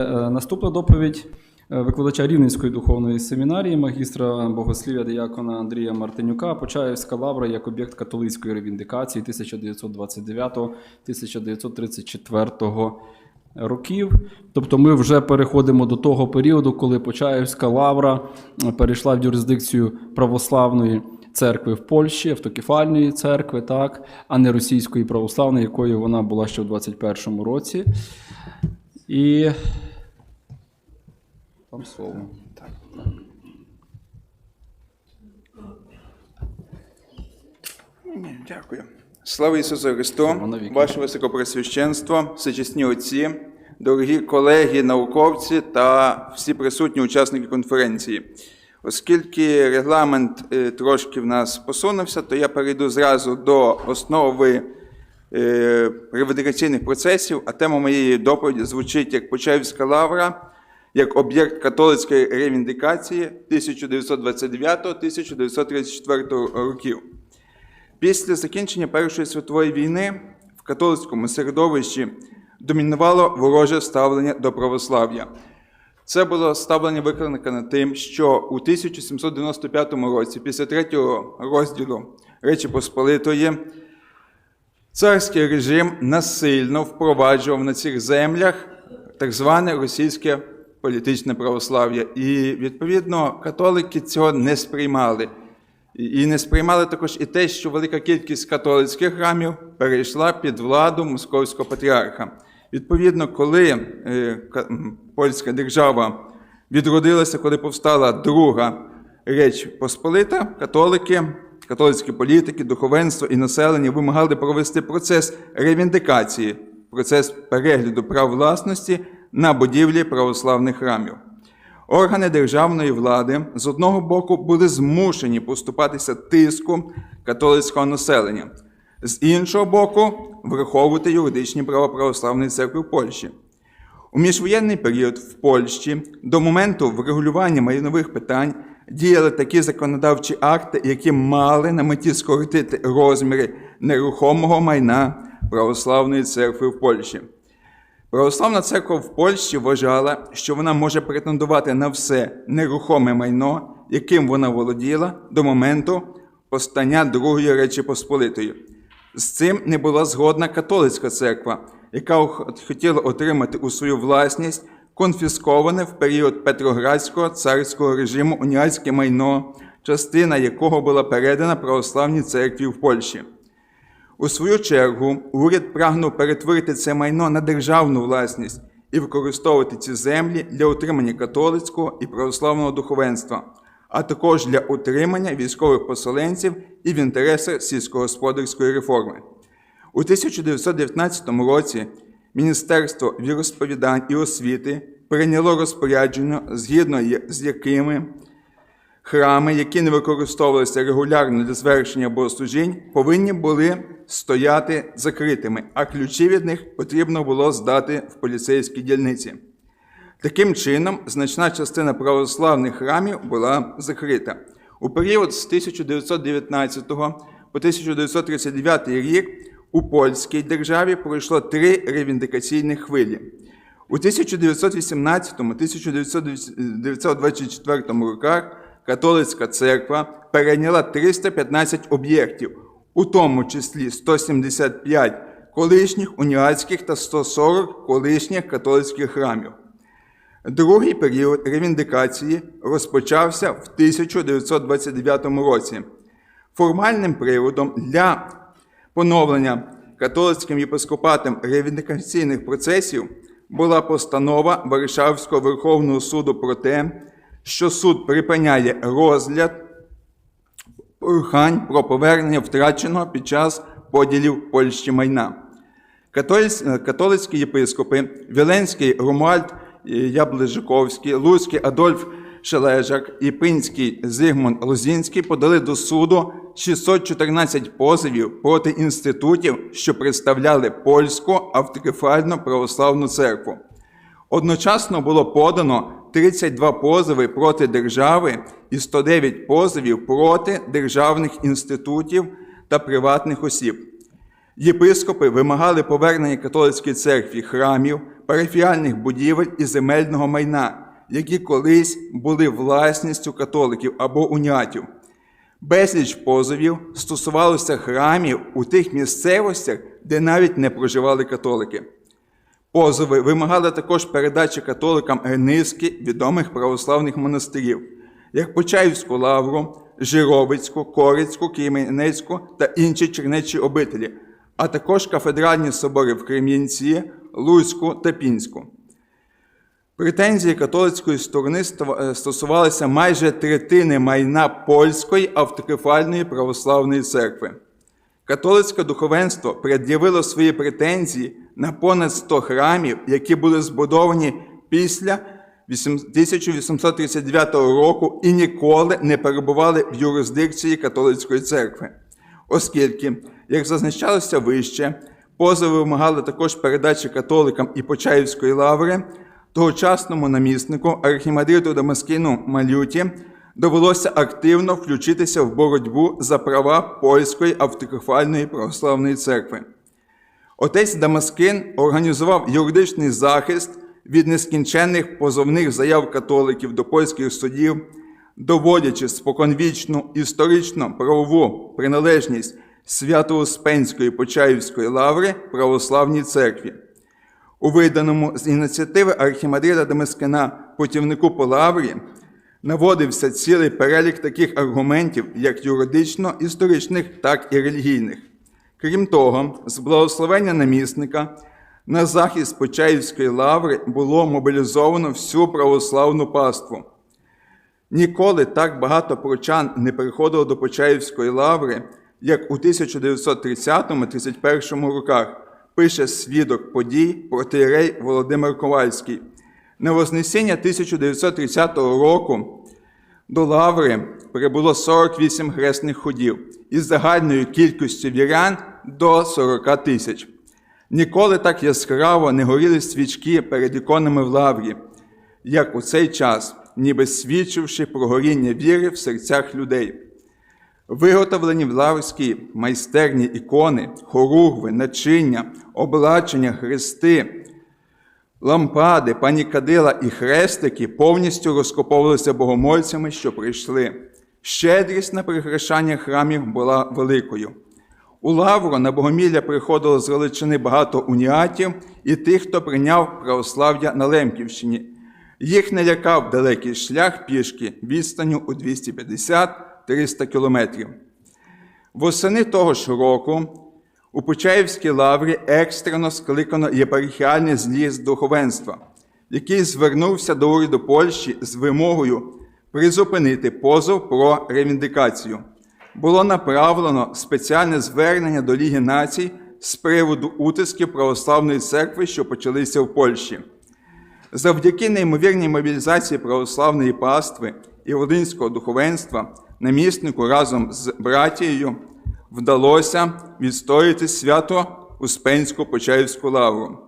Е, Наступна доповідь е, викладача Рівненської духовної семінарії, магістра богослів'я диякона Андрія Мартинюка, Почаївська лавра як об'єкт католицької ревіндикації 1929-1934 років. Тобто ми вже переходимо до того періоду, коли Почаївська лавра е, перейшла в юрисдикцію православної церкви в Польщі, автокефальної церкви, так, а не російської православної, якою вона була ще в 21-му році. І там слово. Ні, Дякую. Слава Ісусу Христу, ваше високопресвященство, всечесні отці, дорогі колеги, науковці та всі присутні учасники конференції. Оскільки регламент е, трошки в нас посунувся, то я перейду зразу до основи е, ревендикаційних процесів, а тема моєї доповіді звучить як Почаївська лавра, як об'єкт католицької ревіндикації 1929-1934 років. Після закінчення Першої світової війни в католицькому середовищі домінувало вороже ставлення до православ'я. Це було ставлення викликане тим, що у 1795 році, після третього розділу Речі Посполитої, царський режим насильно впроваджував на цих землях так зване російське політичне православ'я. І, відповідно, католики цього не сприймали. І не сприймали також і те, що велика кількість католицьких храмів перейшла під владу московського патріарха. Відповідно, коли е, польська держава відродилася, коли повстала друга Реч Посполита, католики, католицькі політики, духовенство і населення вимагали провести процес ревіндикації, процес перегляду прав власності на будівлі православних храмів. Органи державної влади з одного боку були змушені поступатися тиску католицького населення, з іншого боку, враховувати юридичні права православної церкви в Польщі. У міжвоєнний період в Польщі до моменту врегулювання майнових питань діяли такі законодавчі акти, які мали на меті скоротити розміри нерухомого майна православної церкви в Польщі. Православна церква в Польщі вважала, що вона може претендувати на все нерухоме майно, яким вона володіла до моменту постання Другої Речі Посполитої. З цим не була згодна католицька церква, яка хотіла отримати у свою власність конфісковане в період Петроградського царського режиму уніатське майно, частина якого була передана православній церкві в Польщі. У свою чергу, уряд прагнув перетворити це майно на державну власність і використовувати ці землі для утримання католицького і православного духовенства, а також для утримання військових поселенців і в інтересах сільськогосподарської реформи. У 1919 році Міністерство віросповідань і освіти прийняло розпорядження, згідно з якими Храми, які не використовувалися регулярно для звершення богослужінь, повинні були стояти закритими, а ключі від них потрібно було здати в поліцейській дільниці. Таким чином, значна частина православних храмів була закрита. У період з 1919 по 1939 рік у польській державі пройшло три ревіндикаційні хвилі. У 1918-1924 роках католицька церква перейняла 315 об'єктів, у тому числі 175 колишніх уніатських та 140 колишніх католицьких храмів. Другий період ревіндикації розпочався в 1929 році. Формальним приводом для поновлення католицьким єпископатом ревіндикаційних процесів була постанова Варшавського Верховного суду про те, що суд припиняє розгляд прохань про повернення втраченого під час поділів Польщі майна. Католицькі єпископи Віленський Ромуальд е, Яближиковський, Луцький Адольф Шележак і Пинський Зигмунд Лозінський подали до суду 614 позовів проти інститутів, що представляли польську автокефальну православну церкву. Одночасно було подано 32 позови проти держави і 109 позовів проти державних інститутів та приватних осіб. Єпископи вимагали повернення католицької церкві храмів, парафіальних будівель і земельного майна, які колись були власністю католиків або унятів. Безліч позовів стосувалося храмів у тих місцевостях, де навіть не проживали католики. Позови вимагали також передачі католикам низки відомих православних монастирів, як Почаївську лавру, Жировицьку, Корицьку, Кременецьку та інші чернечі обителі, а також кафедральні собори в Крем'янці, Луцьку та Пінську. Претензії католицької сторони е, стосувалися майже третини майна польської автокефальної православної церкви. Католицьке духовенство пред'явило свої претензії на понад 100 храмів, які були збудовані після 1839 року і ніколи не перебували в юрисдикції католицької церкви. Оскільки, як зазначалося вище, позови вимагали також передачі католикам і Почаївської лаври, тогочасному наміснику архімандриту Дамаскину Малюті довелося активно включитися в боротьбу за права польської автокефальної православної церкви. Отець Дамаскин організував юридичний захист від нескінченних позовних заяв католиків до польських судів, доводячи споконвічну історично правову приналежність Свято-Успенської Почаївської лаври православній церкві. У виданому з ініціативи архімандрита Дамаскина путівнику по лаврі наводився цілий перелік таких аргументів, як юридично-історичних, так і релігійних. Крім того, з благословення намісника на захист Почаївської лаври було мобілізовано всю православну паству. Ніколи так багато прочан не приходило до Почаївської лаври, як у 1930-31 роках, пише свідок подій протиєрей Володимир Ковальський. На Вознесіння 1930 року до лаври прибуло 48 хресних ходів із загальною кількістю вірян до 40 тисяч. Ніколи так яскраво не горіли свічки перед іконами в лаврі, як у цей час, ніби свідчивши про горіння віри в серцях людей. Виготовлені в лаврській майстерні ікони, хоругви, начиння, облачення, хрести, лампади, панікадила і хрестики повністю розкоповувалися богомольцями, що прийшли. Щедрість на прикрашання храмів була великою. У Лавру на Богомілля приходило з Галичини багато уніатів і тих, хто прийняв православ'я на Лемківщині. Їх не лякав далекий шлях пішки відстанню у 250-300 кілометрів. Восени того ж року у Почаївській лаврі екстрено скликано єпархіальний з'їзд духовенства, який звернувся до уряду Польщі з вимогою призупинити позов про ревіндикацію. Було направлено спеціальне звернення до Ліги націй з приводу утисків православної церкви, що почалися в Польщі. Завдяки неймовірній мобілізації православної пастви і волинського духовенства наміснику разом з братією вдалося відстояти свято Успенську Почаївську лавру.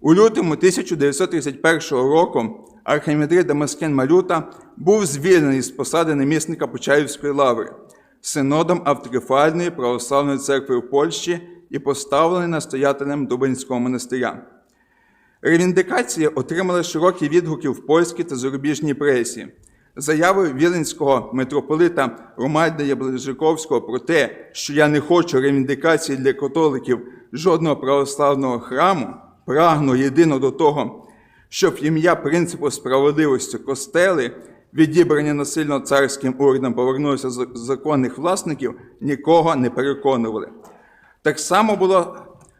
У лютому 1931 року архімандрит Дамаскин Малюта був звільнений з посади намісника Почаївської лаври синодом автокефальної православної церкви в Польщі і поставлений настоятелем Дубинського монастиря. Ревіндикація отримала широкі відгуки в польській та зарубіжній пресі. Заяви віленського митрополита Ромальда Яближиковського про те, що я не хочу ревіндикації для католиків жодного православного храму, прагну єдино до того, щоб ім'я принципу справедливості костели, відібрані насильно царським урядом, повернулися з законних власників, нікого не переконували. Так само було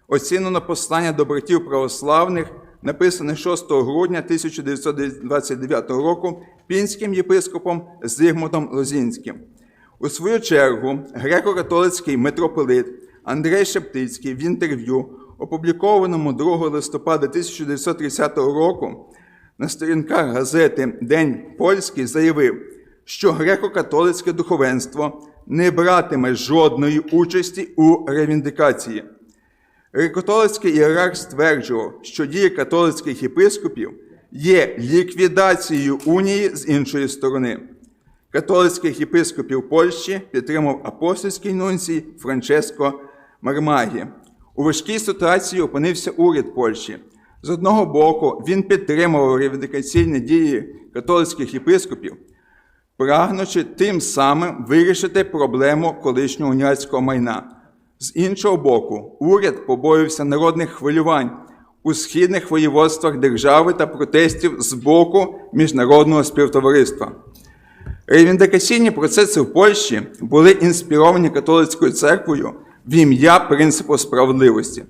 оцінено послання до братів православних, написане 6 грудня 1929 року пінським єпископом Зигмутом Лозінським. У свою чергу греко-католицький митрополит Андрей Шептицький в інтерв'ю, опублікованому 2 листопада 1930 року, на сторінках газети День Польський заявив, що греко-католицьке духовенство не братиме жодної участі у ревіндикації. Греко-католицький ієрарх стверджував, що дії католицьких єпископів є ліквідацією унії з іншої сторони. Католицьких єпископів Польщі підтримав апостольський нунцій Франческо Мармагі. У важкій ситуації опинився уряд Польщі. З одного боку, він підтримував ревідикаційні дії католицьких єпископів, прагнучи тим самим вирішити проблему колишнього уніатського майна. З іншого боку, уряд побоювався народних хвилювань у східних воєводствах держави та протестів з боку міжнародного співтовариства. Ревіндикаційні процеси в Польщі були інспіровані католицькою церквою в ім'я принципу справедливості.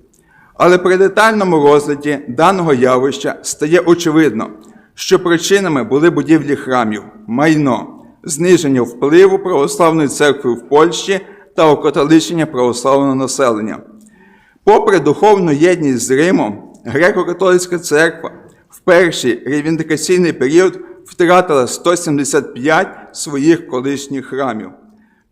Але при детальному розгляді даного явища стає очевидно, що причинами були будівлі храмів, майно, зниження впливу православної церкви в Польщі та окатоличення православного населення. Попри духовну єдність з Римом, греко-католицька церква в перший ревіндикаційний період втратила 175 своїх колишніх храмів.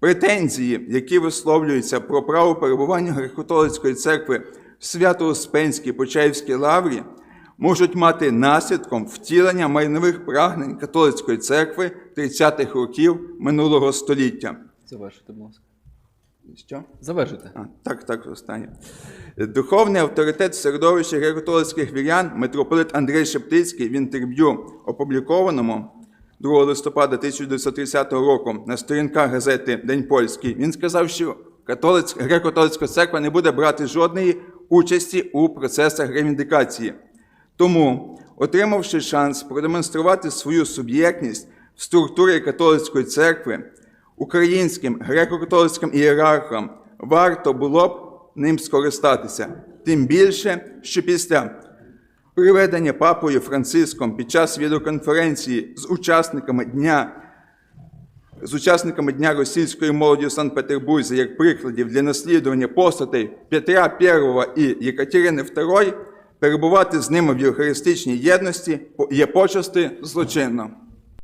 Претензії, які висловлюються про право перебування греко-католицької церкви в Свято-Успенській Почаївській лаврі, можуть мати наслідком втілення майнових прагнень католицької церкви 30-х років минулого століття. Завершуйте, будь ласка. Що? Завершуйте. А, так, так, останнє. Духовний авторитет в середовищі греко-католицьких вірян митрополит Андрей Шептицький в інтерв'ю, опублікованому 2 листопада 1930 року на сторінках газети День Польський, він сказав, що католиць, греко-католицька церква не буде брати жодної участі у процесах ревіндикації. Тому, отримавши шанс продемонструвати свою суб'єктність в структурі католицької церкви, українським греко-католицьким ієрархам варто було б ним скористатися. Тим більше, що після приведення папою Франциском під час відеоконференції з учасниками дня з учасниками Дня російської молоді в Санкт-Петербурзі як прикладів для наслідування постатей Петра I і Єкатерини II, перебувати з ними в євхаристичній єдності є почасти злочинно.